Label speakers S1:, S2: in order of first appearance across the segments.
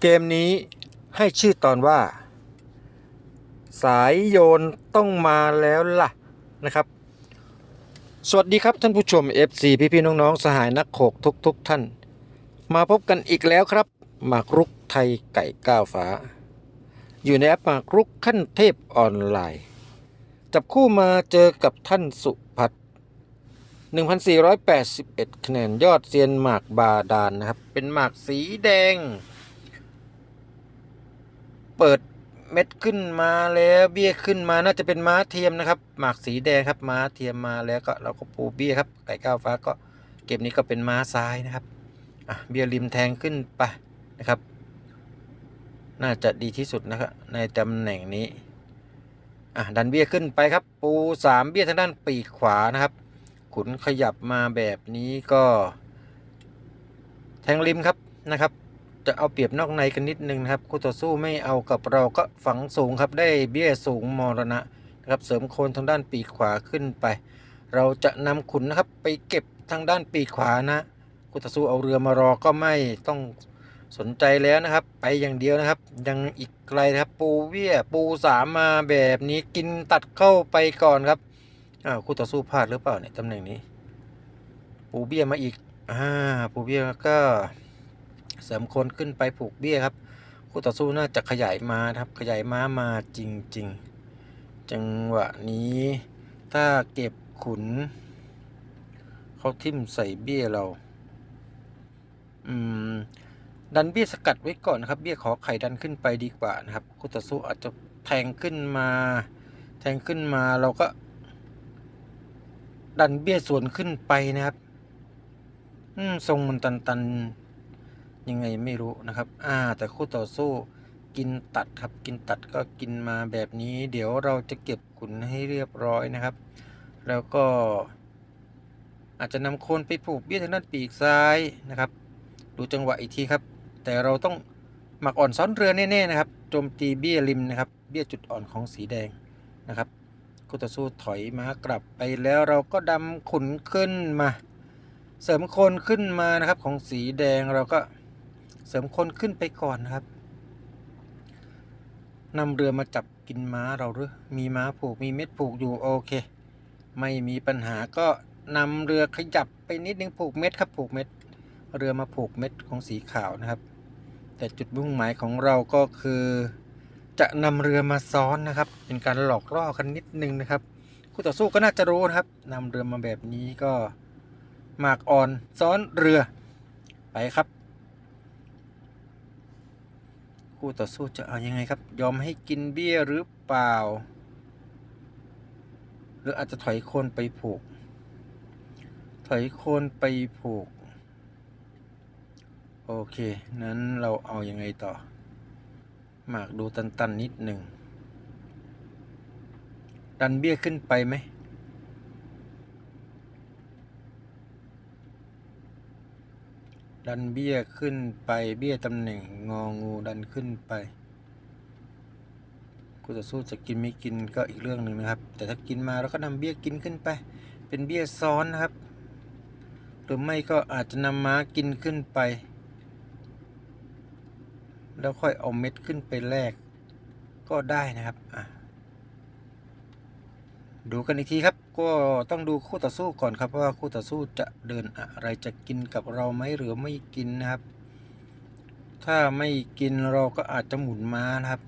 S1: เกมนี้ให้ชื่อตอนว่า สายโยนต้องมาแล้วล่ะนะครับ สวัสดีครับท่านผู้ชม FC พี่พี่ๆน้องๆ สหายนักโขกทุกๆท่าน มาพบกันอีกแล้วครับหมากรุกไทยไก่ก้าวฟ้า อยู่ในแอปหมากรุกขั้นเทพออนไลน์ จับคู่มาเจอกับท่านสุพัฒน์1,481คะแนนยอดเซียนหมากบาดาลนะครับ เป็นหมากสีแดง เปิดเม็ดขึ้นมาแล้วเบี้ยขึ้นมาน่าจะเป็นม้าเทียมนะครับ หมากสีแดงครับม้าเทียมมาแล้วก็เราก็ปูเบี้ยครับไก่ก้าวฟ้าก็เกมนี้ก็เป็นม้าซ้ายนะครับอะเบี้ยริมแทงขึ้นไปนะครับ น่าจะดีที่สุดนะครับในตำแหน่งนี้อะดันเบี้ยขึ้นไปครับ ปูสามเบี้ยทางด้านปีกขวานะครับ ขุนขยับมาแบบนี้ก็ แทงริมครับนะครับ จะเอาเปรียบนอกในกันนิดนึงนะครับคู่ต่อสู้ไม่เอากับเราก็ฝังสูงครับได้เบี้ยสูงมรณะนะครับเสริมโคนทางด้านปีกขวาขึ้นไป เราจะนำขุนนะครับไปเก็บทางด้านปีกขวานะคู่ต่อสู้เอาเรือมารอก็ไม่ต้องสนใจแล้วนะครับ ไปอย่างเดียวนะครับ ยังอีกไกลนะครับปูเบี้ยปูสามมาแบบนี้กินตัดเข้าไปก่อนครับอ้าวคู่ต่อสู้พลาดหรือเปล่าเนี่ยตำแหน่งนี้ ปูเบี้ยมาอีกอ่าปูเบี้ยก็ เสริมคนขึ้นไปผูกเบี้ยครับคู่ต่อสู้น่าจะขยายมาครับ ขยายม้ามาจริง ๆ จังหวะนี้ถ้าเก็บขุนเขาทิ่มใส่เบี้ยเรา อืมดันเบี้ยสกัดไว้ก่อนนะครับ เบี้ยขอไข่ดันขึ้นไปดีกว่านะครับคู่ต่อสู้อาจจะแทงขึ้นมา แทงขึ้นมาเราก็ ดันเบี้ยส่วนขึ้นไปนะครับ อืมทรงมันตันตันๆ ยังไงไม่รู้นะครับ อ่า แต่คู่ต่อสู้กินตัดครับ กินตัดก็กินมาแบบนี้ เดี๋ยวเราจะเก็บขุนให้เรียบร้อยนะครับ แล้วก็อาจจะนำโคนไปผูกเบี้ยทางด้านปีกซ้ายนะครับ ดูจังหวะอีกทีครับ แต่เราต้องหมักอ่อนซ้อนเรือแน่ๆนะครับ โจมตีเบี้ยริมนะครับ เบี้ยจุดอ่อนของสีแดงนะครับคู่ต่อสู้ถอยมากลับไปแล้วเราก็ดำขุนขึ้นมา เสริมโคนขึ้นมานะครับของสีแดงเราก็ เสริมคนขึ้นไปก่อนนะครับนำเรือมาจับกินม้าเราหรือมีม้าผูกมีเม็ดผูกอยู่โอเค ไม่มีปัญหาก็นำเรือขยับไปนิดนึงผูกเม็ดครับผูกเม็ด เรือมาผูกเม็ดของสีขาวนะครับ แต่จุดมุ่งหมายของเราก็คือ จะนำเรือมาซ้อนนะครับ เป็นการหลอกล่อกันนิดนึงนะครับคู่ต่อสู้ก็น่าจะรู้นะครับนำเรือมาแบบนี้ก็หมากอ่อนซ้อนเรือไปครับ คู่ต่อสู้จะเอายังไงครับ ยอมให้กินเบี้ยหรือเปล่า หรืออาจจะถอยโคนไปผูก ถอยโคนไปผูก โอเคนั้นเราเอายังไงต่อ หมากดูตันๆนิดหนึ่งดันเบี้ยขึ้นไปไหม ดันเบี้ยขึ้นไปเบี้ยตำแหน่งงองูดันขึ้นไปกูจะสู้จะกินไม่กินก็อีกเรื่องหนึ่งนะครับ แต่ถ้ากินมาเราก็นำเบี้ยกินขึ้นไป เป็นเบี้ยซ้อนนะครับ หรือไม่ก็อาจจะนำม้ากินขึ้นไป แล้วค่อยเอาเม็ดขึ้นไปแลกก็ได้นะครับอะ ดูกันอีกทีครับ ก็ต้องดูคู่ต่อสู้ก่อนครับว่าคู่ต่อสู้จะเดินอะไรจะกินกับเราไหมหรือไม่กินนะครับ ถ้าไม่กินเราก็อาจจะหมุนม้านะครับ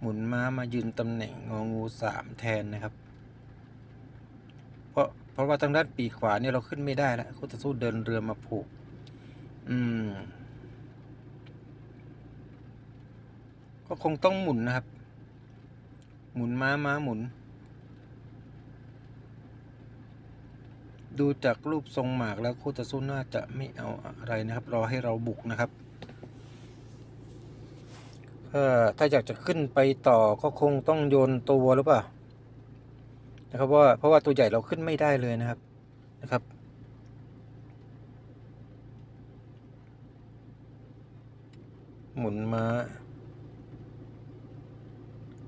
S1: หมุนม้ามายืนตำแหน่งงองูสามแทนนะครับ เพราะเพราะว่าทางด้านปีกขวาเนี่ยเราขึ้นไม่ได้แล้วคู่ต่อสู้เดินเรือมาผูก อืม ก็คงต้องหมุนนะครับ หมุนม้าม้าหมุน ดูจากรูปทรงหมากแล้วคู่ต่อสู้น่าจะไม่เอาอะไรนะครับ รอให้เราบุกนะครับถ้าอยากจะขึ้นไปต่อก็คงต้องโยนตัวหรือเปล่านะครับว่าเพราะว่าตัวใหญ่เราขึ้นไม่ได้เลยนะครับนะครับหมุนม้า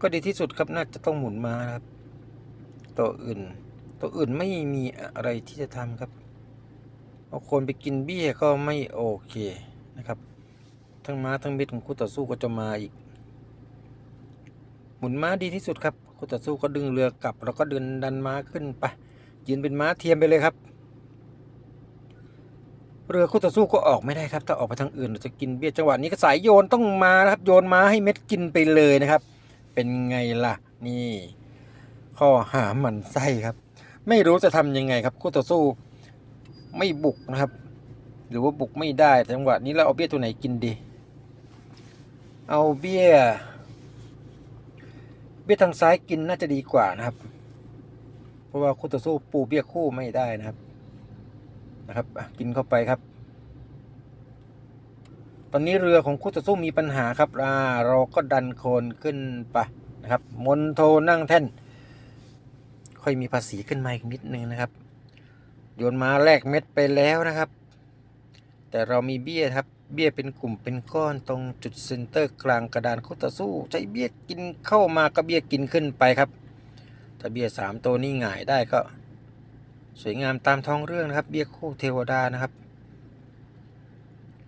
S1: ก็ดีที่สุดครับน่าจะต้องหมุนม้าครับ ตัวอื่น ตัวอื่นไม่มีอะไรที่จะทำครับเอาคนไปกินเบี้ยก็ไม่โอเคนะครับ ทั้งม้าทั้งเมิดของคู่ต่อสู้ก็จะมาอีก หมุนม้าดีที่สุดครับคู่ต่อสู้ก็ดึงเรือกลับ แล้วก็เดินดันม้าขึ้นไปยืนเป็นม้าเทียมไปเลยครับ เรือคู่ต่อสู้ก็ออกไม่ได้ครับ ถ้าออกไปทางอื่นเราจะกินเบี้ยจังหวะนี้ก็สายโยนต้องมานะครับ โยนม้าให้เม็ดกินไปเลยนะครับ เป็นไงล่ะนี่ ข้อหาหมันไส้ครับ ไม่รู้จะทำยังไงครับคู่ต่อสู้ไม่บุกนะครับ หรือว่าบุกไม่ได้จังหวะนี้เราเอาเบี้ยตัวไหนกินดี เอาเบี้ย เบี้ยทางซ้ายกินน่าจะดีกว่านะครับ เพราะว่าคู่ต่อสู้ปูเบี้ยคู่ไม่ได้นะครับนะครับกินเข้าไปครับ ตอนนี้เรือของคู่ต่อสู้มีปัญหาครับอ่าเราก็ดันโคนขึ้นไปนะครับ มนโทนั่งแท่น ค่อยมีภาษีขึ้นมาอีกนิดนึงนะครับ โยนมาแลกเม็ดไปแล้วนะครับ แต่เรามีเบี้ยครับ เบี้ยเป็นกลุ่มเป็นก้อนตรงจุดเซนเตอร์กลางกระดานคู่ต่อสู้ ใช้เบี้ยกินเข้ามาก็เบี้ยกินขึ้นไปครับ ถ้าเบี้ยสามตัวนี้หงายได้ก็ สวยงามตามท้องเรื่องนะครับ เบี้ยคู่เทวดานะครับ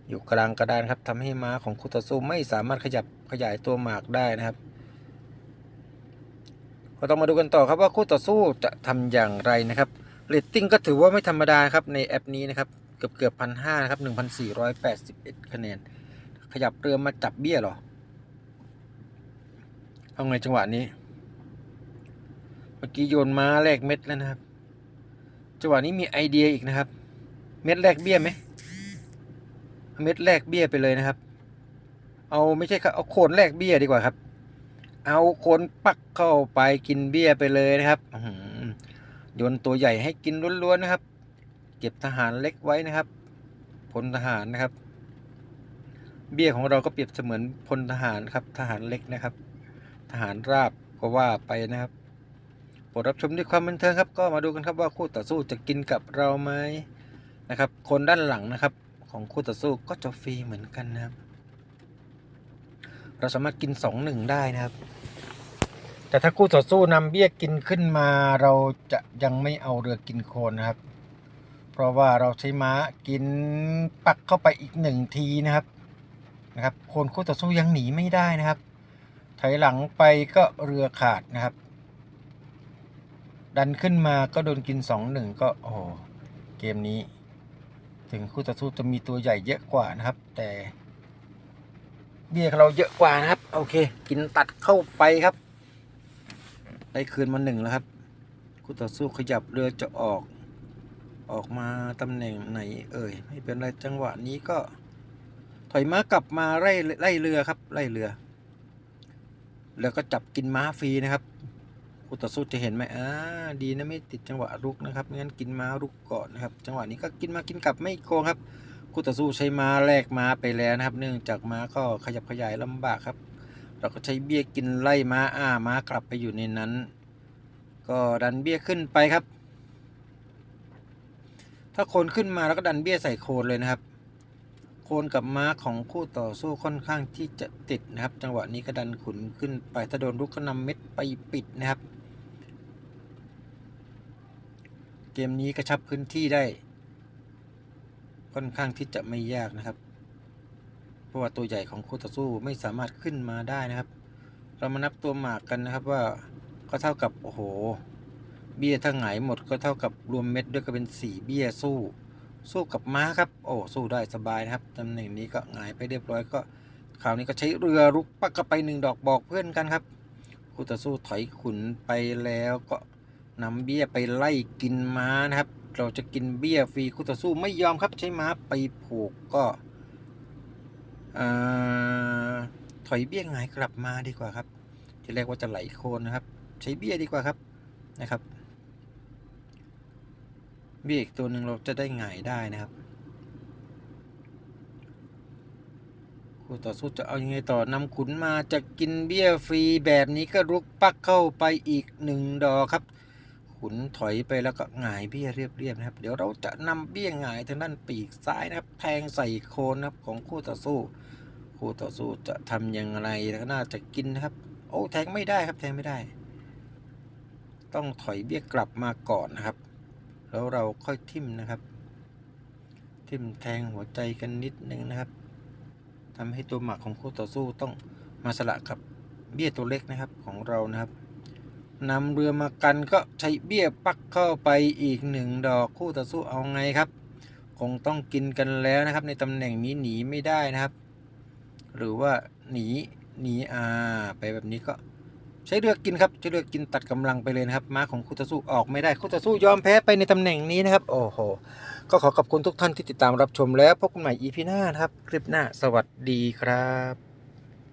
S1: อยู่กลางกระดานครับทำให้ม้าของคู่ต่อสู้ไม่สามารถขยับขยายตัวหมากได้นะครับ ก็ต้องมาดูกันต่อครับว่าคู่ต่อสู้จะทำอย่างไรนะครับเรตติ้งก็ถือว่าไม่ธรรมดาครับในแอปนี้นะครับเกือบเกือบพันห้านะครับหนึ่งพันสี่ร้อยแปดสิบเอ็ดคะแนน ขยับเรือมาจับเบี้ยหรอเอาไงจังหวะนี้ เมื่อกี้โยนมาแลกเม็ดแล้วนะครับ จังหวะนี้มีไอเดียอีกนะครับ เม็ดแลกเบี้ยไหมเอาเม็ดแลกเบี้ยไปเลยนะครับ เอาไม่ใช่ครับเอาโคนแลกเบี้ยดีกว่าครับ เอาคนปักเข้าไปกินเบี้ยไปเลยนะครับโยนตัวใหญ่ให้กินล้วนๆนะครับ เก็บทหารเล็กไว้นะครับพลทหารนะครับ เบี้ยของเราก็เปรียบเสมือนพลทหารครับ ทหารเล็กนะครับ ทหารราบก็ว่าไปนะครับโปรดรับชมด้วยความบันเทิงครับ ก็มาดูกันครับว่าคู่ต่อสู้จะกินกับเราไหมนะครับ คนด้านหลังนะครับ ของคู่ต่อสู้ก็จะฟรีเหมือนกันนะครับ เราสามารถกินสองหนึ่งได้นะครับ แต่ถ้าคู่ต่อสู้นำเบี้ยกินขึ้นมาเราจะยังไม่เอาเรือกินโคนนะครับ เพราะว่าเราใช้ม้ากินปักเข้าไปอีกหนึ่งทีนะครับนะครับโคนคู่ต่อสู้ยังหนีไม่ได้นะครับถอยหลังไปก็เรือขาดนะครับ ดันขึ้นมาก็โดนกินสองหนึ่งก็โอ้เกมนี้ ถึงคู่ต่อสู้จะมีตัวใหญ่เยอะกว่านะครับ แต่ เบี้ยของเราเยอะกว่านะครับ โอเค กินตัดเข้าไปครับ ได้คืนมาหนึ่งแล้วครับคู่ต่อสู้ขยับเรือจะออก ออกมาตำแหน่งไหน เอ่ยไม่เป็นไรจังหวะนี้ก็ ถอยม้ากลับมาไล่ไล่เรือครับ ไล่เรือ แล้วก็จับกินม้าฟรีนะครับคู่ต่อสู้จะเห็นไหมอ่าดีนะไม่ติดจังหวะรุกนะครับไม่งั้นกินม้ารุกก่อนนะครับ จังหวะนี้ก็กินมากินกลับไม่โกงครับ คู่ต่อสู้ใช้ม้าแลกม้าไปแล้วนะครับ เนื่องจากม้าก็ขยับขยายลำบากครับ เราก็ใช้เบี้ยกินไล่ม้าอ้าม้ากลับไปอยู่ในนั้น ก็ดันเบี้ยขึ้นไปครับ ถ้าโคนขึ้นมาแล้วก็ดันเบี้ยใส่โคนเลยนะครับ โคนกับม้าของคู่ต่อสู้ค่อนข้างที่จะติดนะครับ จังหวะนี้ก็ดันขุนขึ้นไปถ้าโดนลุกก็นำเม็ดไปปิดนะครับ เกมนี้กระชับพื้นที่ได้ ค่อนข้างที่จะไม่ยากนะครับ เพราะว่าตัวใหญ่ของคู่ต่อสู้ไม่สามารถขึ้นมาได้นะครับ เรามานับตัวหมากกันนะครับว่าก็เท่ากับโอ้โห เบี้ยถ้าหงายหมดก็เท่ากับรวมเม็ดด้วยก็เป็นสี่เบี้ยสู้ สู้กับม้าครับ โอ้สู้ได้สบายนะครับตำแหน่งนี้ก็หงายไปเรียบร้อยก็คราวนี้ก็ใช้เรือรุกปักเข้าไปหนึ่งดอกบอกเพื่อนกันครับคู่ต่อสู้ถอยขุนไปแล้วก็นำเบี้ยไปไล่กินม้านะครับ เราจะกินเบี้ยฟรีคู่ต่อสู้ไม่ยอมครับใช้ม้าไปผูกก็ถอยเบี้ยหงายกลับมาดีกว่าครับ ที่แรกว่าจะไหลโคนนะครับ ใช้เบี้ยดีกว่าครับนะครับ เบี้ยอีกตัวหนึ่งเราจะได้หงายได้นะครับคู่ต่อสู้จะเอายังไงต่อนำขุนมาจะกินเบี้ยฟรีแบบนี้ก็รุกปักเข้าไปอีกหนึ่งดอกครับ ขุนถอยไปแล้วก็หงายเบี้ยเรียบๆนะครับ เดี๋ยวเราจะนำเบี้ยหงายทางด้านปีกซ้ายนะครับ แทงใส่โคนนะครับของคู่ต่อสู้ คู่ต่อสู้จะทำยังไงแล้วก็น่าจะกินนะครับ โอ้แทงไม่ได้ครับแทงไม่ได้ ต้องถอยเบี้ยกลับมาก่อนนะครับ แล้วเราค่อยทิ่มนะครับ ทิ่มแทงหัวใจกันนิดนึงนะครับทำให้ตัวหมากของคู่ต่อสู้ต้องมาสละกับเบี้ยตัวเล็กนะครับของเรานะครับ นำเรือมากันก็ใช้เบี้ยปักเข้าไปอีกหนึ่งดอกคู่ต่อสู้เอาไงครับ คงต้องกินกันแล้วนะครับ ในตำแหน่งนี้หนีไม่ได้นะครับ หรือว่าหนีหนีอ่าไปแบบนี้ก็ใช้เรือกินครับใช้เรือกินตัดกำลังไปเลยนะครับม้าของคู่ต่อสู้ออกไม่ได้คู่ต่อสู้ยอมแพ้ไปในตำแหน่งนี้นะครับ โอ้โห ก็ขอขอบคุณทุกท่านที่ติดตามรับชมแล้วพบกันใหม่ EP หน้านะครับ คลิปหน้าสวัสดีครับ